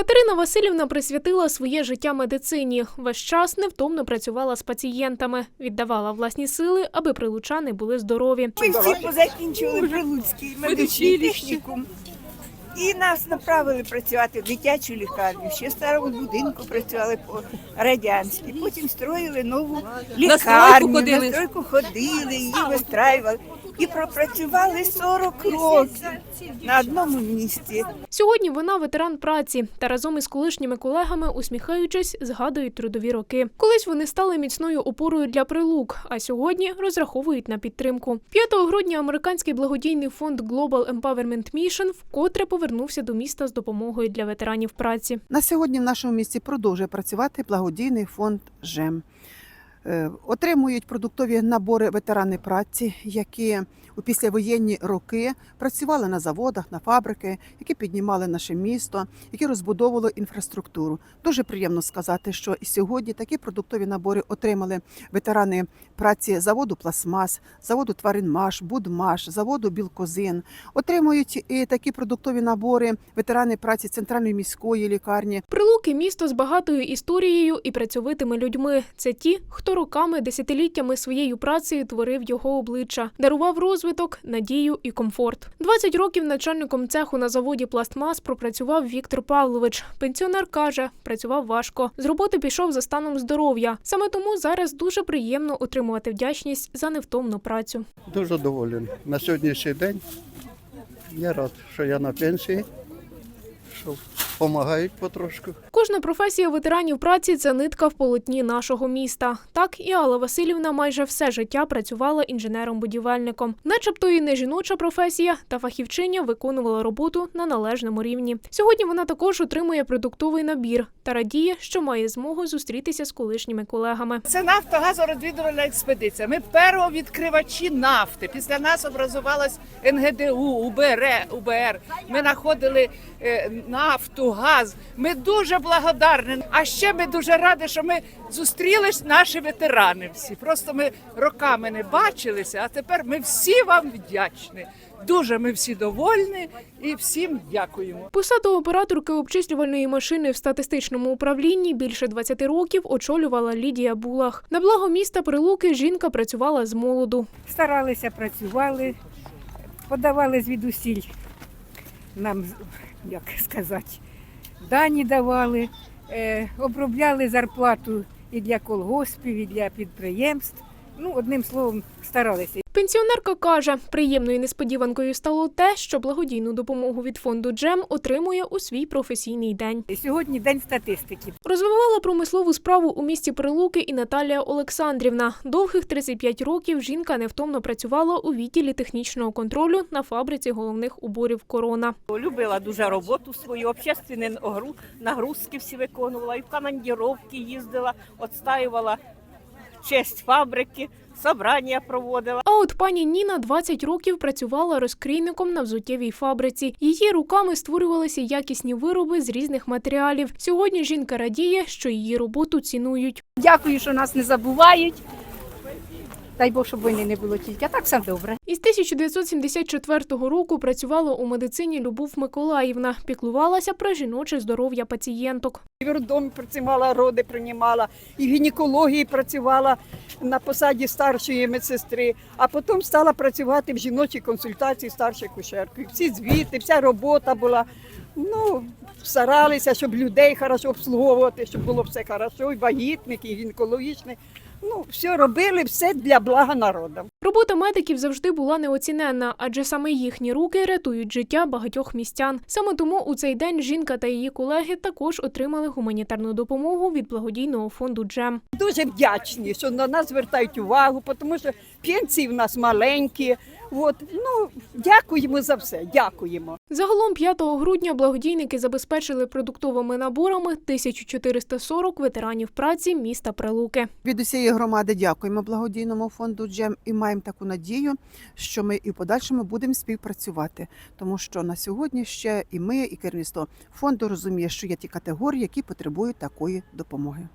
Катерина Васильівна присвятила своє життя медицині. Весь час невтомно працювала з пацієнтами, віддавала власні сили, аби прилучани були здорові. Ми всі позакінчували Прилуцький медичний технікум. І нас направили працювати в дитячу лікарню. Ще в старому будинку працювали по радянськи. Потім строїли нову лікарню. ходили. На стройку ходили, її вистраювали. І пропрацювали 40 років на одному місці. Сьогодні вона ветеран праці та разом із колишніми колегами, усміхаючись, згадують трудові роки. Колись вони стали міцною опорою для прилук, а сьогодні розраховують на підтримку. 5 грудня американський благодійний фонд Global Empowerment Mission вкотре повернувся до міста з допомогою для ветеранів праці. На сьогодні в нашому місті продовжує працювати благодійний фонд ЖЕМ. Е, Отримують продуктові набори ветерани праці, які у післявоєнні роки працювали на заводах, на фабрики, які піднімали наше місто, які розбудовували інфраструктуру. Дуже приємно сказати, що і сьогодні такі продуктові набори отримали ветерани праці заводу Пластмас, заводу Тваринмаш, Будмаш, заводу Білкозин. Отримують і такі продуктові набори ветерани праці центральної міської лікарні, Прилуки місто з багатою історією і працьовитими людьми. Це ті, хто роками, десятиліттями своєю працею творив його обличчя, дарував розвиток, надію і комфорт. 20 років начальником цеху на заводі Пластмас пропрацював Віктор Павлович. Пенсіонер каже, працював важко. З роботи пішов за станом здоров'я. Саме тому зараз дуже приємно отримувати вдячність за невтомну працю. Дуже доволен. На сьогоднішній день я рад, що я на пенсії, що допомагають потрошку. Кожна професія ветеранів праці це нитка в полотні нашого міста. Так і Алла Васильівна майже все життя працювала інженером-будівельником. Начебто і не жіноча професія, та фахівчиня виконувала роботу на належному рівні. Сьогодні вона також отримує продуктовий набір та радіє, що має змогу зустрітися з колишніми колегами. Це нафтогазорозвідувальна експедиція. Ми первовідкривачі нафти. Після нас образувалась НГДУ, УБР, УБР. Ми знаходили е, газ. Ми дуже благодарні. А ще ми дуже раді, що ми зустрілись наші ветерани. Всі просто ми роками не бачилися, а тепер ми всі вам вдячні. Дуже ми всі довольні і всім дякуємо. Посаду операторки обчислювальної машини в статистичному управлінні більше 20 років очолювала Лідія Булах. На благо міста Прилуки жінка працювала з молоду. старалися, працювали, подавали звідусіль нам, як сказати, дані давали, е, обробляли зарплату і для колгоспів, і для підприємств. Ну, одним словом, старалися. Пенсіонерка каже, приємною несподіванкою стало те, що благодійну допомогу від фонду Джем отримує у свій професійний день. Сьогодні день статистики. Розвивала промислову справу у місті Прилуки і Наталія Олександрівна. Довгих 35 років жінка невтомно працювала у відділі технічного контролю на фабриці головних уборів Корона. Любила дуже роботу свою, общественні нагрузки всі виконувала, і в командіровки їздила, відстаювала честь фабрики, собрання проводила. А от пані Ніна 20 років працювала розкрійником на взуттєвій фабриці. Її руками створювалися якісні вироби з різних матеріалів. Сьогодні жінка радіє, що її роботу цінують. Дякую, що нас не забувають. Дай Бог, щоб війни не було тільки, а так все добре. Із 1974 року працювала у медицині Любов Миколаївна, піклувалася про жіноче здоров'я пацієнток. І в роддомі працювала, роди приймала, і в гінекології працювала на посаді старшої медсестри, а потім стала працювати в жіночій консультації старшою кушеркою. Всі звіти, вся робота була. Ну, старалися, щоб людей хорошо обслуговувати, щоб було все хорошо, і вагітних, і гінекологічних. Ну, все робили, все для блага народу. Робота медиків завжди була неоціненна, адже саме їхні руки рятують життя багатьох містян. Саме тому у цей день жінка та її колеги також отримали гуманітарну допомогу від благодійного фонду Джем. Дуже вдячні, що на нас звертають увагу, тому що пенсії в нас маленькі. От, ну, дякуємо за все, дякуємо. Загалом 5 грудня благодійники забезпечили продуктовими наборами 1440 ветеранів праці міста Прилуки. Від усієї громади дякуємо благодійному фонду Джем і маємо таку надію, що ми і в подальшому будемо співпрацювати, тому що на сьогодні ще і ми, і керівництво фонду розуміє, що є ті категорії, які потребують такої допомоги.